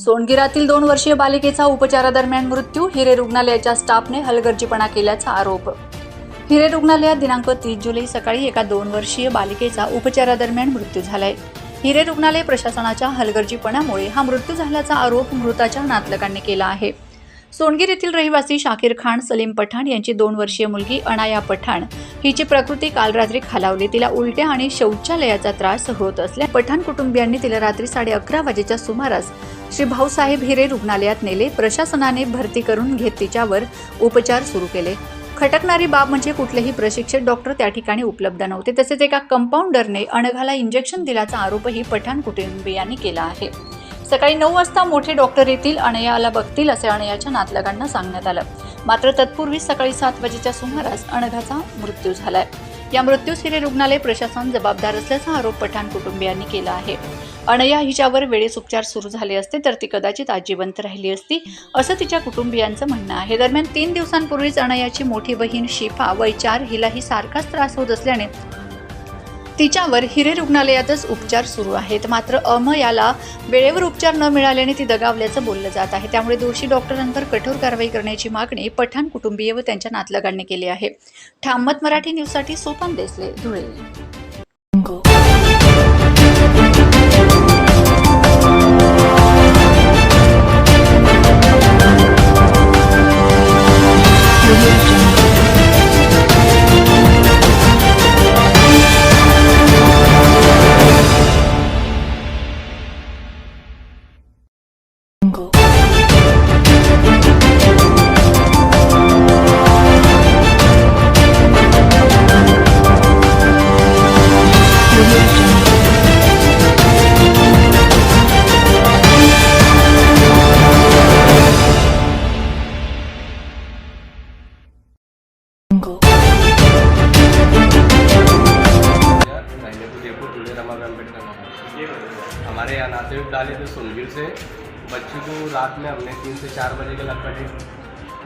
सोनगिरातील दोन वर्षीय बालिकेचा उपचारादरम्यान मृत्यू हिरे रुग्णालयाच्या स्टाफने हलगर्जीपणा केल्याचा आरोप. हिरे रुग्णालयात दिनांक तीस जुलै सकाळी एका दोन वर्षीय बालिकेचा उपचारादरम्यान मृत्यू झालाय. हिरे रुग्णालय प्रशासनाच्या हलगर्जीपणामुळे हा मृत्यू झाल्याचा आरोप मृताच्या नातलकांनी केला आहे. सोनगीर येथील रहिवासी शाकीर खान सलीम पठाण यांची दोन वर्षीय मुलगी अनाया पठाण हिची प्रकृती काल रात्री खालावली. तिला उलट्या आणि शौचालयाचा त्रास होत असल्या पठाण कुटुंबियांनी तिला रात्री साडे अकरा वाजेच्या सुमारास श्री भाऊसाहेब हिरे रुग्णालयात नेले. प्रशासनाने भरती करून घेत तिच्यावर उपचार सुरू केले. खटकणारी बाब म्हणजे कुठलेही प्रशिक्षित डॉक्टर त्या ठिकाणी उपलब्ध नव्हते. तसेच एका कंपाऊंडरने अणघाला इंजेक्शन दिल्याचा आरोपही पठाण कुटुंबियांनी केला आहे. सकाळी नऊ वाजता मोठे डॉक्टर येतील अणयाला बघतील असे अणयाच्या नातलगांना सांगण्यात आलं. मात्र तत्पूर्वी सकाळी सात वाजेच्या सुमारास अणघाचा मृत्यू झालाय. या मृत्यूस हिरे रुग्णालय प्रशासन जबाबदार असल्याचा आरोप पठाण कुटुंबियांनी केला आहे. अणया हिच्यावर वेळेस उपचार सुरू झाले असते तर ती कदाचित आजीवंत राहिली असती असं तिच्या कुटुंबियांचं म्हणणं आहे. दरम्यान तीन दिवसांपूर्वीच अणयाची मोठी बहीण शिफा वय चार हिलाही सारखाच त्रास होत असल्याने तिच्यावर हिरे रुग्णालयातच उपचार सुरू आहेत. मात्र अम याला वेळेवर उपचार न मिळाल्याने ती दगावल्याचं बोललं जात आहे. त्यामुळे दोषी डॉक्टरांवर कठोर कारवाई करण्याची मागणी पठाण कुटुंबीय व त्यांच्या नातलगांनी केली आहे. ठामत मराठी न्यूजसाठी सोपान देसले धुळे. हमारे यहाँ नाते हुए डाले थे सोनगिर से। बच्ची को रात में हमने तीन से चार बजे के लगभग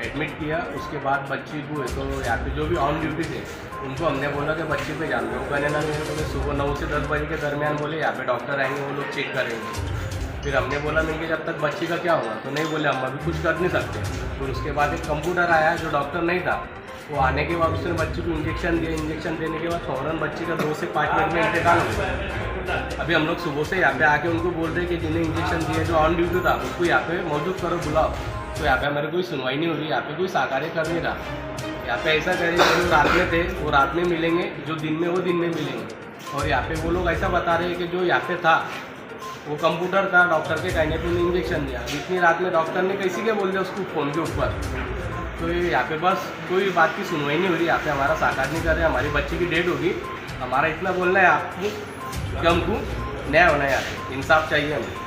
एडमिट किया, उसके बाद बच्ची को तो यहाँ पे जो भी ऑन ड्यूटी थे, उनको हमने बोला कि बच्ची पे जान दो। कहने लगे बोले सुबह नौ से दस बजे के दरमियान बोले, यहाँ पे डॉक्टर आएँगे, वो लोग चेक करेंगे। फिर हमने बोला कि जब तक बच्ची का क्या होगा? तो नहीं बोले, हम अभी कुछ कर नहीं सकते। फिर उसके बाद एक कंप्यूटर आया जो डॉक्टर नहीं था। वो आने के बाद उसने बच्ची को इंजेक्शन दिया। इंजेक्शन देने के बाद फ़ौरन बच्ची का दो से पाँच मिनट में इंतकाल हो गया। अभी हम लोग सुबह से यहाँ पे आके उनको बोल रहे कि जिन्हें इंजेक्शन दिए जो ऑन ड्यूटी था, उसको यहाँ पे मौजूद करो, बुलाओ। तो यहाँ पे हमारी कोई सुनवाई नहीं हो रही, यहाँ पे कोई साकार्य कर नहीं रहा। यहाँ पे ऐसा करेंगे जो रात में थे, वो रात में मिलेंगे, जो दिन में, वो दिन में मिलेंगे। और यहाँ पे वो लोग ऐसा बता रहे हैं कि जो यहाँ पे था, वो कंप्यूटर था डॉक्टर के कहने पे उन्हें इंजेक्शन दिया। इतनी रात में डॉक्टर ने कैसी के बोल दिया उसको फ़ोन के ऊपर? तो यहाँ पे बस कोई बात की सुनवाई नहीं हो रही, यहाँ पे हमारा साकार नहीं कर रहे, हमारी बच्ची की डेट होगी। हमारा इतना बोलना है आपको। कि हमको न्याय होना है पे इंसाफ चाहिए हमें.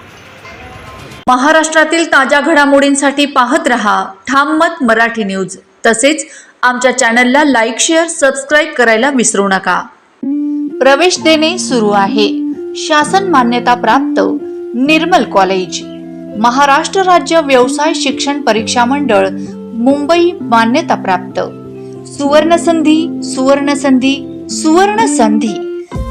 महाराष्ट्रातील ताज्या घडामोडींसाठी पाहत रहा ठाम मत मराठी न्यूज. तसेच आमच्या चॅनलला लाईक शेअर सबस्क्राईब करायला विसरू नका. प्रवेश देणे सुरू आहे. शासन मान्यता प्राप्त निर्मल कॉलेज. महाराष्ट्र राज्य व्यवसाय शिक्षण परीक्षा मंडळ मुंबई मान्यता प्राप्त. सुवर्ण संधी सुवर्ण संधी सुवर्ण संधी